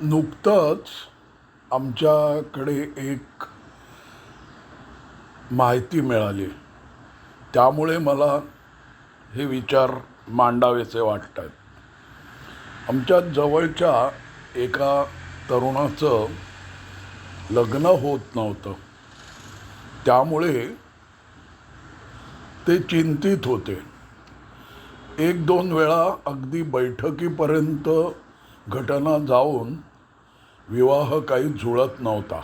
नुकतंच आमच्याकडे एक माहिती मिळाली. त्यामुळे मला हे विचार मांडावेसे वाटत आहेत आमच्या जवळच्या एका तरुणाचं लग्न होत नव्हतं. त्यामुळे ते चिंतित होते. एक दोन वेळा अगदी बैठकीपर्यंत घटना जाऊन विवाह काही जुळत नव्हता.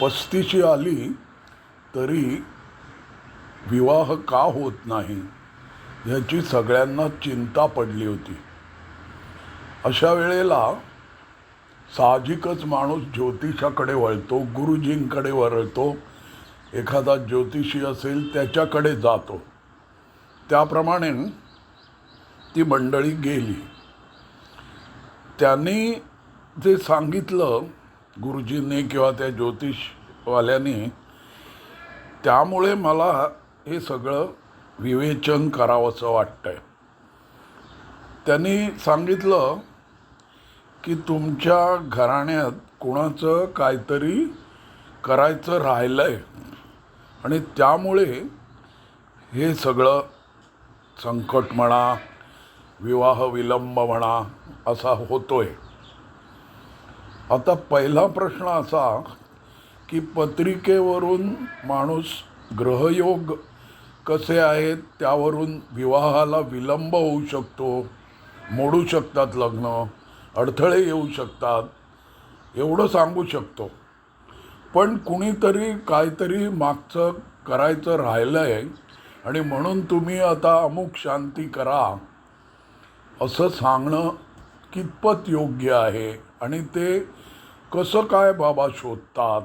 पस्तीशी आली तरी विवाह का होत नाही ह्याची सगळ्यांना चिंता पडली होती. अशा वेळेला साहजिकच माणूस ज्योतिषाकडे वळतो गुरुजींकडे वळतो एखादा ज्योतिषी असेल त्याच्याकडे जातो. त्याप्रमाणे ती मंडळी गेली. त्यांनी जे सांगितलं गुरुजींनी किंवा त्या ज्योतिषवाल्यांनी त्यामुळे मला हे सगळं विवेचन करावंसं वाटतंय. त्यांनी सांगितलं की तुमच्या घराण्यात कुणाचं काहीतरी करायचं राहिलंय आणि त्यामुळे हे सगळं संकट म्हणा विवाह विलंब म्हणा असा होतोय. आता पहिला प्रश्न असा की पत्रिकेवरून माणूस ग्रहयोग कसे आहेत? त्यावरून विवाहाला विलंब होऊ शकतो मोडू शकतात लग्न अडथळे येऊ शकतात एवढं सांगू शकतो. पण कुणीतरी काहीतरी मागचं करायचं राहिलं आहे आणि म्हणून तुम्ही आता अमुक शांती करा असं सांगणं कितपत योग्य आहे? आणि ते कसं काय बाबा शोधतात?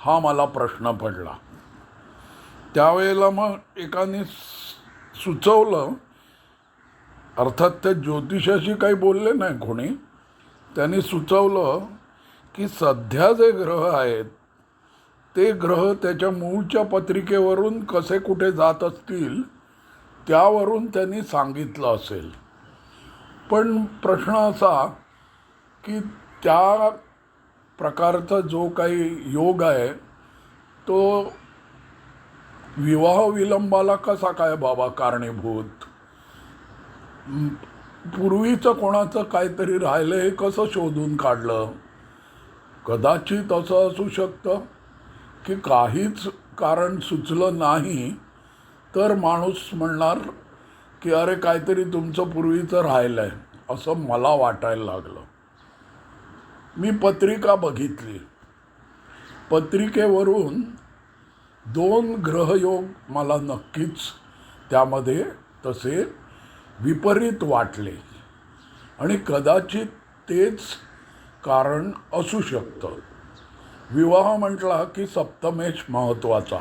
हा मला प्रश्न पडला. त्यावेळेला मग एकाने सुचवलं अर्थात त्या ज्योतिषाशी काही बोलले नाही कोणी. त्यांनी सुचवलं की सध्या जे ग्रह आहेत ते ग्रह त्याच्या मूळच्या पत्रिकेवरून कसे कुठे जात असतील त्यावरून त्यांनी सांगितलं असेल. पण प्रश्न असा की त्या प्रकारचा जो काही योग आहे तो विवाह विलंबाला कसा काय बाबा कारणीभूत? पूर्वीचं कोणाचं काहीतरी राहिलं हे कसं शोधून काढलं? कदाचित असं असू शकतं की काहीच कारण सुचलं नाही तर माणूस म्हणणार की अरे काहीतरी तुमचं पूर्वीचं राहिलं आहे असं मला वाटायला लागलं. मी पत्रिका बघितली. पत्रिकेवरून दोन ग्रहयोग मला नक्कीच त्यामध्ये तसे विपरीत वाटले. आणि कदाचित तेच कारण असू शकतं. विवाह म्हटला की सप्तमेश महत्त्वाचा.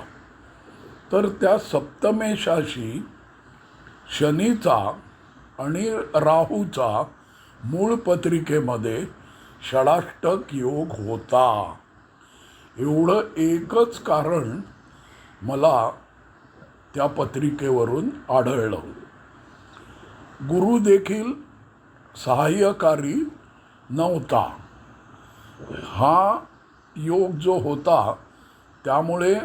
तर त्या सप्तमेशाशी शनीचा आणि राहूचा मूळ पत्रिकेमध्ये षडाष्टक योग होता. एवढं एकच कारण मला त्या पत्रिकेवरून आढळलं. गुरु देखील सहाय्यकारी नव्हता. हा योग जो होता त्यामुळे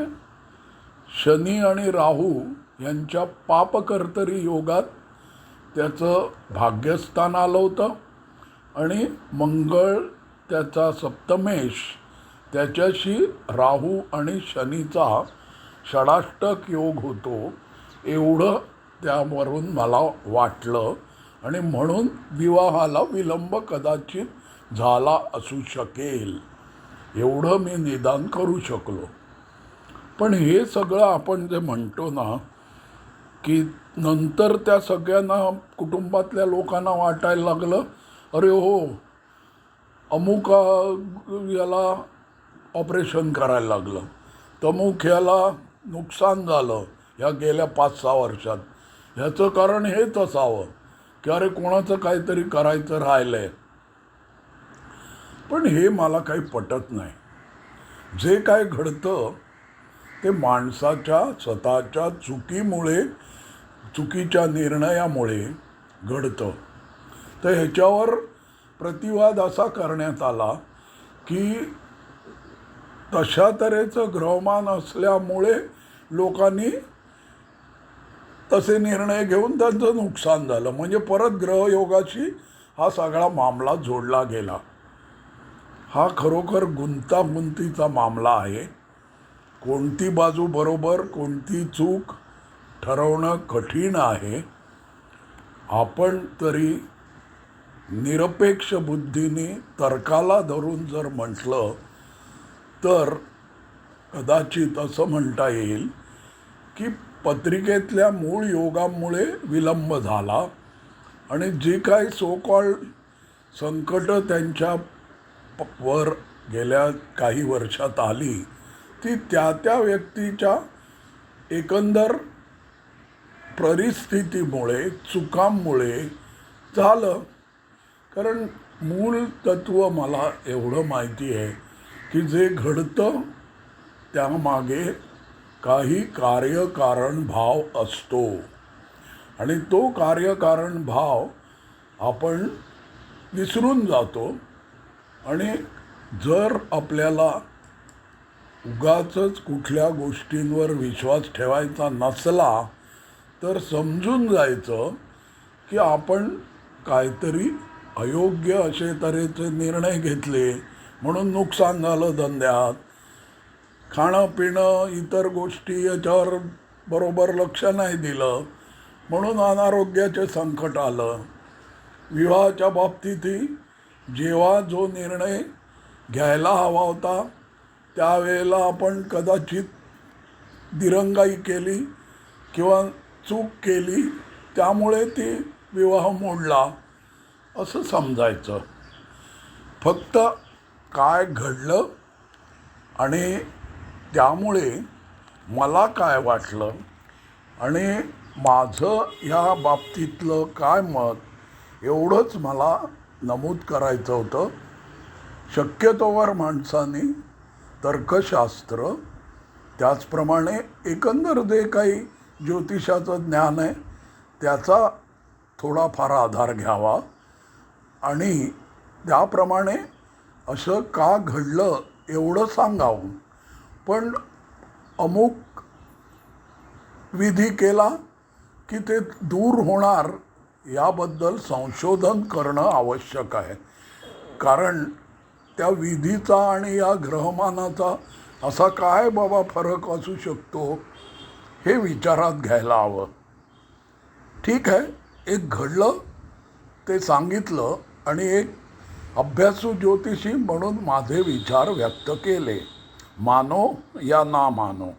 शनी आणि राहू यांच्या पापकर्तरी योगात त्याचं भाग्यस्थान आलं होतं. आणि मंगळ त्याचा सप्तमेश त्याच्याशी राहू आणि शनीचा षडाष्टक योग होतो एवढं त्यावरून मला वाटलं. आणि म्हणून विवाहाला विलंब कदाचित झाला असू शकेल. एवढं मी निदान करू शकलो. पण हे सगळं आपण जे म्हणतो ना की नंतर त्या सगळ्यांना कुटुंबातल्या लोकांना वाटायला लागलं अरे हो अमुक याला ऑपरेशन करायला लागलं. तमुक याला नुकसान झालं ह्या गेल्या पाच सहा वर्षात. ह्याचं कारण हेच असावं की अरे कोणाचं काहीतरी करायचं राहिलं आहे पण हे मला काही पटत नाही. जे काय घडतं ते माणसाच्या स्वतःच्या चुकीमुळे चुकीच्या निर्णयामुळे घडतं. तर ह्याच्यावर प्रतिवाद असा करण्यात आला की तशा तऱ्हेचं ग्रहमान असल्यामुळे लोकांनी तसे निर्णय घेऊन त्यांचं नुकसान झालं. म्हणजे परत ग्रहयोगाशी हा सगळा मामला जोडला गेला. हा खरोखर गुंतागुंतीचा मामला आहे. कोणती बाजू बरोबर कोणती चूक ठरवणं कठीण आहे आपण तरी निरपेक्ष बुद्धीने तर्काला धरून जर म्हटलं तर कदाचित असं म्हणता येईल की पत्रिकेतल्या मूळ योगामुळे विलंब झाला आणि जी काही सो संकटं त्यांच्या वर गेल्या काही वर्षात आली ती त्या त्या व्यक्तीच्या एकंदर परिस्थितीमुळे चुकांमुळे झालं. कारण मूळ तत्व मला एवढं माहिती आहे की जे घडतं त्यामागे काही कार्यकारण भाव असतो. आणि तो कार्यकारण भाव आपण विसरून जातो. आणि जर आपल्याला उगाच कुठल्या गोष्टींवर विश्वास ठेवायचा नसला तर समजून जायचं की आपण काहीतरी अयोग्य असे तऱ्हेचे निर्णय घेतले म्हणून नुकसान झालं धंद्यात. खाणं पिणं इतर गोष्टी याच्यावर बरोबर लक्ष नाही दिलं म्हणून अनारोग्याचे संकट आलं. विवाहाच्या बाबतीतही जेव्हा जो निर्णय घ्यायला हवा होता त्यावेळेला आपण कदाचित दिरंगाई केली किंवा चूक केली त्यामुळे ती विवाह मोडला असं समजायचं. फक्त काय घडलं आणि त्यामुळे मला काय वाटलं आणि माझं ह्या बाबतीतलं काय मत एवढंच मला नमूद करायचं होतं. शक्यतोवर माणसाने तर्कशास्त्र त्याचप्रमाणे एकंदर जे काही ज्योतिषाचं ज्ञान आहे त्याचा थोडाफार आधार घ्यावा. आणि त्याप्रमाणे असं का घडलं एवढं सांगावं. पण अमुक विधी केला की ते दूर होणार याबद्दल संशोधन करणं आवश्यक आहे. कारण त्या विधीचा आणि या ग्रहमानाचा असा काय बाबा फरक असू शकतो? हे विचारात घ्यायला हवं. ठीक आहे. एक घडलं ते सांगितलं आणि एक अभ्यासू ज्योतिषी म्हणून माझे विचार व्यक्त केले. मानो या ना मानो.